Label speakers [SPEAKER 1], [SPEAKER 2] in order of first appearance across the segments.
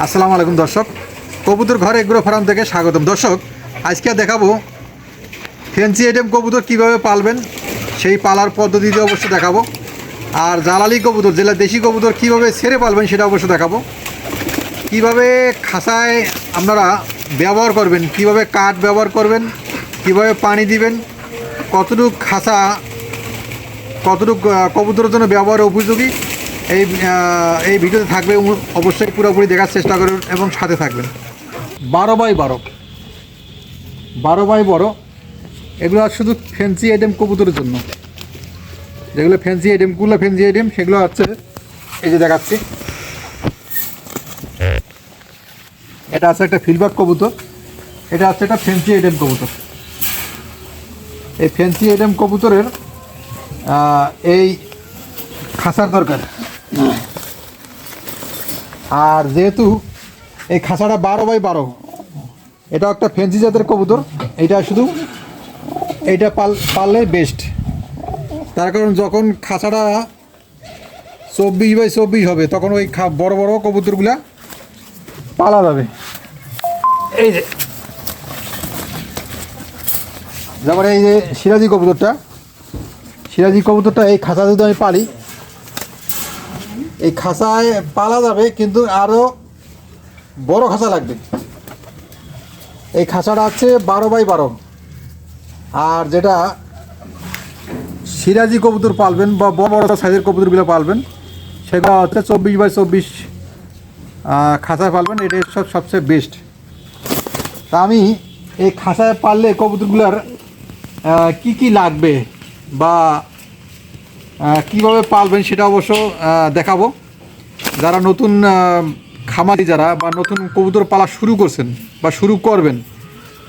[SPEAKER 1] আসসালামু আলাইকুম দর্শক। কবুতর ঘর এগ্রো ফার্ম থেকে স্বাগতম। দর্শক, আজকে দেখাবো ফেন্সি আইটেম কবুতর কীভাবে পালবেন, সেই পালার পদ্ধতিতে অবশ্য দেখাবো। আর জালালি কবুতর, জেলা দেশি কবুতর কীভাবে ছেড়ে পালবেন সেটা অবশ্য দেখাবো। কীভাবে খাসায় আপনারা ব্যবহার করবেন, কীভাবে কাঠ ব্যবহার করবেন, কীভাবে পানি দিবেন, কতটুকু খাসা, কতটুকু কবুতরের জন্য ব্যবহার উপযোগী এই এই ভিডিওতে থাকবে অবশ্যই পুরোপুরি দেখার চেষ্টা করবেন এবং সাথে থাকবেন। বারো বাই বারো। বারো বাই বারো, এগুলো শুধু ফ্যান্সি আইটেম কবুতরের জন্য। যেগুলো ফ্যান্সি আইটেমগুলো ফ্যান্সি আইটেম সেগুলো হচ্ছে, এই যে দেখাচ্ছি। এটা আছে একটা ফিলবাক কবুতর। এটা আছে একটা ফ্যান্সি আইটেম কবুতর। এই ফ্যান্সি আইটেম কবুতরের এই খাসার দরকার। আর যেহেতু এই খাসাটা বারো বাই বারো এটা একটা ফেন্সি জাতের কবুতর এটা শুধু এইটা পাল পাললে বেস্ট তার কারণ যখন খাসাটা চব্বিশ বাই চব্বিশ হবে তখন ওই খা- বড় বড় কবুতরগুলা পালা যাবে। এই যে। যেমন এই যে সিরাজি কবুতরটা সিরাজি কবুতরটা এই খাঁচা যদি আমি পালি এই খাঁচায় পালা যাবে, কিন্তু আরও বড় খাঁচা লাগবে। এই খাঁচাটা হচ্ছে বারো বাই বারো। আর যেটা সিরাজি কবুতর পালবেন বা বড় বড় সাইজের কবুতরগুলো পালবেন, সেগুলো হচ্ছে চব্বিশ বাই চব্বিশ খাঁচায় পালবেন, এটা সব সবচেয়ে বেস্ট তা আমি এই খাঁচায় পাললে কবুতরগুলোর কি কি লাগবে বা কীভাবে পালবেন সেটা অবশ্য দেখাবো। যারা নতুন খামারি যারা বা নতুন কবুতর পালা শুরু করছেন বা শুরু করবেন,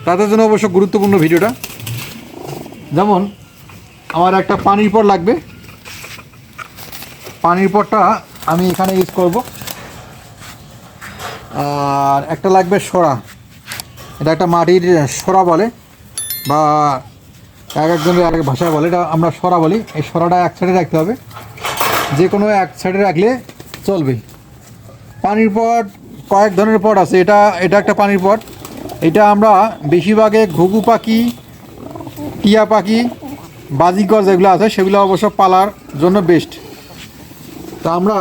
[SPEAKER 1] তাদের জন্য অবশ্য গুরুত্বপূর্ণ ভিডিওটা। যেমন, আমার একটা পানির পট লাগবে। পানির পটটা আমি এখানে ইউজ করব। আর একটা লাগবে সরা। এটা একটা মাটির সরা বলে বা এক একজনের এক এক ভাষায় বলে, এটা আমরা সরা বলি। এই সরাটা এক সাইডে রাখতে হবে। যে কোনো এক সাইডে রাখলে চলবে। পানির পট, কয়েক ধরনের পট আছে। এটা এটা একটা পানির পট। এটা আমরা বেশিরভাগে ঘুঘু পাখি, টিয়া পাখি বাজিকর যেগুলো আছে, সেগুলো অবশ্য পালার জন্য বেস্ট তা আমরা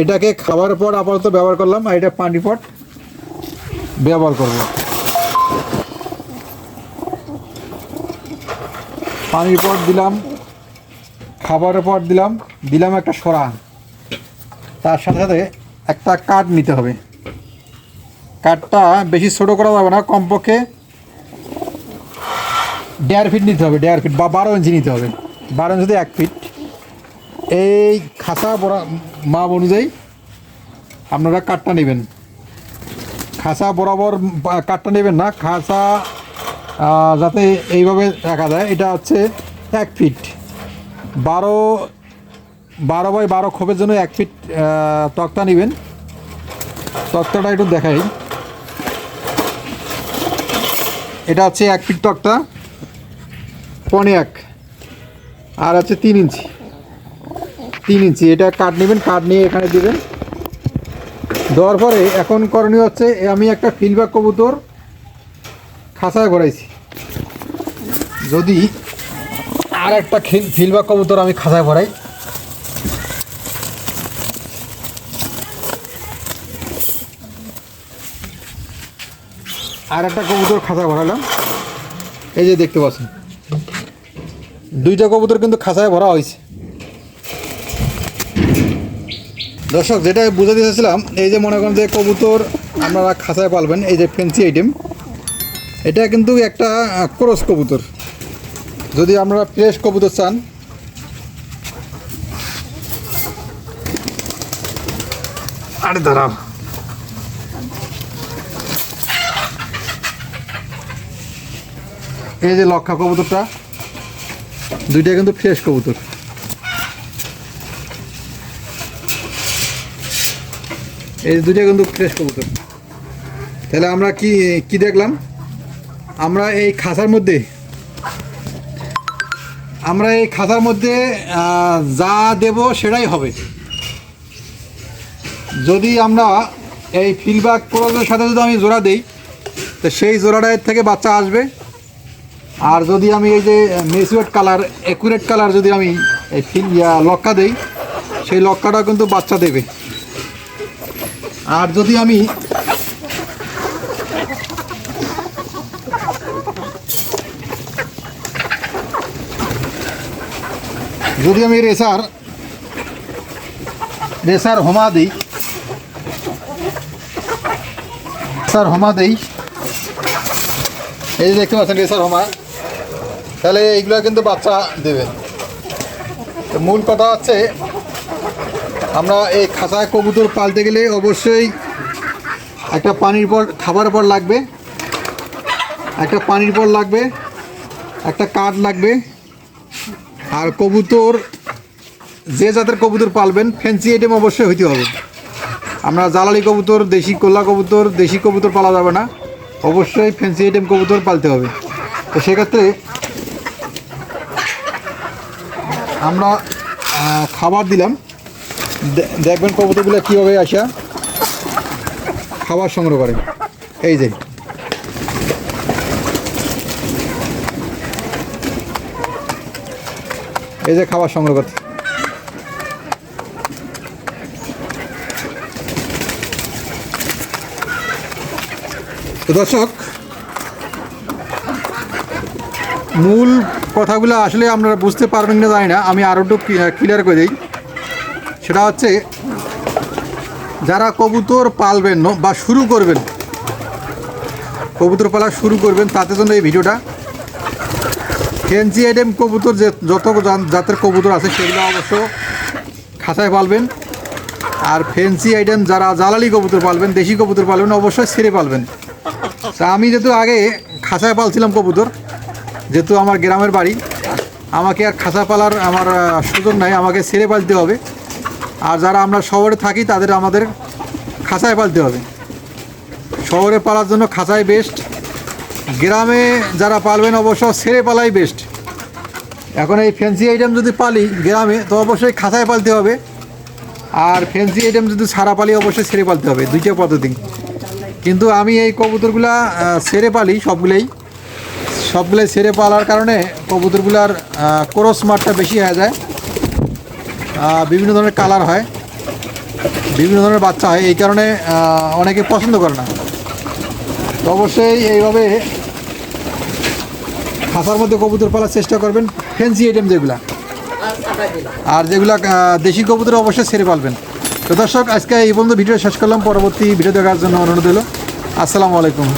[SPEAKER 1] এটাকে খাবার পর আপাতত ব্যবহার করলাম, আর এটা পানি পট ব্যবহার করব। পানির পট দিলাম, খাবারের পট দিলাম দিলাম একটা সরা। তার সাথে সাথে একটা কাঠ নিতে হবে। কাঠটা বেশি ছোটো করা যাবে না, কমপক্ষে দেড় ফিট নিতে হবে, দেড় ফিট বা বারো ইঞ্চি নিতে হবে। বারো ইঞ্চিতে এক ফিট এই খাসা বড়া মাপ অনুযায়ী আপনারা কাঠটা নেবেন। খাসা বরাবর কাঠটা নেবেন না, খাসা যাতে এইভাবে রাখা যায়, এটা হচ্ছে এক ফিট। বারো বারো বাই বারো খোপের জন্য এক ফিট তক্তা নেবেন। তক্তাটা একটু দেখাই। এটা হচ্ছে এক ফিট তক্তা, পনে এক। আর আছে তিন ইঞ্চি। তিন ইঞ্চি, এটা কাঠ নেবেন, কাঠ নিয়ে এখানে দেবেন। দেওয়ার পরে এখন করণীয় হচ্ছে, আমি একটা ফিলব্যাক কবুতর খাঁচায় ভরাইছি যদি আর একটা ফিলব্যাক কবুতর আমি খাঁচায় ভরাই আর একটা কবুতর খাঁচায় ভরালাম এই যে দেখতে পাচ্ছেন। দুইটা কবুতর কিন্তু খাঁচায় ভরা হয়েছে। দর্শক, যেটা বুঝাতে চাইছিলাম এই যে মনে করেন যে কবুতর আপনারা খাঁচায় পালবেন, এই যে ফেন্সি আইটেম এটা কিন্তু একটা ক্রস কবুতর। যদি আমরা ফ্রেশ কবুতর চান। আরে দাঁড়াও। এই যে লক্ষা কবুতরটা দুইটা কিন্তু ফ্রেশ কবুতর। এই দুইটা কিন্তু ফ্রেশ কবুতর। তাহলে আমরা কি কি দেখলাম? আমরা এই খাঁচার মধ্যে, আমরা এই খাতার মধ্যে যা দেব সেটাই হবে। যদি আমরা এই ফিলবাক ক্রসের সাথে যদি আমি জোড়া দিই, তো সেই জোড়াটা এর থেকে বাচ্চা আসবে। আর যদি আমি এই যে মেসুয়েট কালার অ্যাকুরেট কালার যদি আমি এই ফিল লক্কা দিই, সেই লক্কাটা কিন্তু বাচ্চা দেবে। আর যদি আমি যদি আমি রেসার রেসার হোমা দিই, রেসার হোমা দিই, এই যে দেখতে পাচ্ছেন রেসার হোমা, তাহলে এইগুলো কিন্তু বাচ্চা দেবে। তো মূল কথা হচ্ছে, আমরা এই খাঁচায় কবুতর পালতে গেলে অবশ্যই একটা পানির পর খাবার পর লাগবে, একটা পানির পর লাগবে, একটা কাঠ লাগবে আর কবুতর, যে জাতের কবুতর পালবেন ফ্যান্সি আইটেম অবশ্যই হইতে হবে। আমরা জ্বালালি কবুতর, দেশি কোল্লা কবুতর, দেশি কবুতর পালা যাবে না। অবশ্যই ফ্যান্সি আইটেম কবুতর পালতে হবে। তো সেক্ষেত্রে আমরা খাবার দিলাম। দেখবেন কবুতরগুলো কীভাবে আসা। খাবার সংগ্রহ করে এই যে। এই যে খাবার সংগ্রহ করতে। তো দর্শক, মূল কথাগুলো আসলে আপনারা বুঝতে পারবেন না জানি না, আমি আরও একটু ক্লিয়ার করে দিই। সেটা হচ্ছে, যারা কবুতর পালবেন বা শুরু করবেন, কবুতর পালা শুরু করবেন তাতে জন্য এই ভিডিওটা ফেন্সি আইটেম কবুতর যে যত জাতের কবুতর আছে সেগুলো অবশ্য খাঁচায় পালবেন। আর ফেন্সি আইটেম যারা জ্বালালি কবুতর পালবেন, দেশি কবুতর পালবেন, অবশ্যই ছেড়ে পালবেন। তা আমি যেহেতু আগে খাঁচায় পালছিলাম কবুতর, যেহেতু আমার গ্রামের বাড়ি, আমাকে আর খাঁচা পালার আমার সুযোগ নাই, আমাকে ছেড়ে পালতে হবে। আর যারা আমরা শহরে থাকি তাদের আমাদের খাঁচায় পালতে হবে। শহরে পালার জন্য খাঁচাই বেস্ট গ্রামে যারা পালবেন অবশ্য ছেড়ে পালাই বেস্ট এখন এই ফ্যান্সি আইটেম যদি পালি গ্রামে, তো অবশ্যই খাতায় পালতে হবে। আর ফ্যান্সি আইটেম যদি ছাড়া পালি, অবশ্যই ছেড়ে পালতে হবে, দুইটা পদ্ধতি। কিন্তু আমি এই কবুতরগুলা ছেড়ে পালি সবগুলোই। সবগুলোই ছেড়ে পালার কারণে কবুতরগুলার ক্রস মারটা বেশি হয়ে যায়। বিভিন্ন ধরনের কালার হয়, বিভিন্ন ধরনের বাচ্চা হয়। এই কারণে অনেকে পছন্দ করে না। অবশ্যই এইভাবে খাঁচার মধ্যে কবুতর পালার চেষ্টা করবেন। ফ্যান্সি আইটেম যেগুলা। আর যেগুলা দেশি কবুতর অবশ্যই ছেড়ে পালবেন। তো দর্শক, আজকে এই পর্যন্ত ভিডিও শেষ করলাম। পরবর্তী ভিডিও দেখার জন্য অনুরোধ হলো আসসালামু আলাইকুম।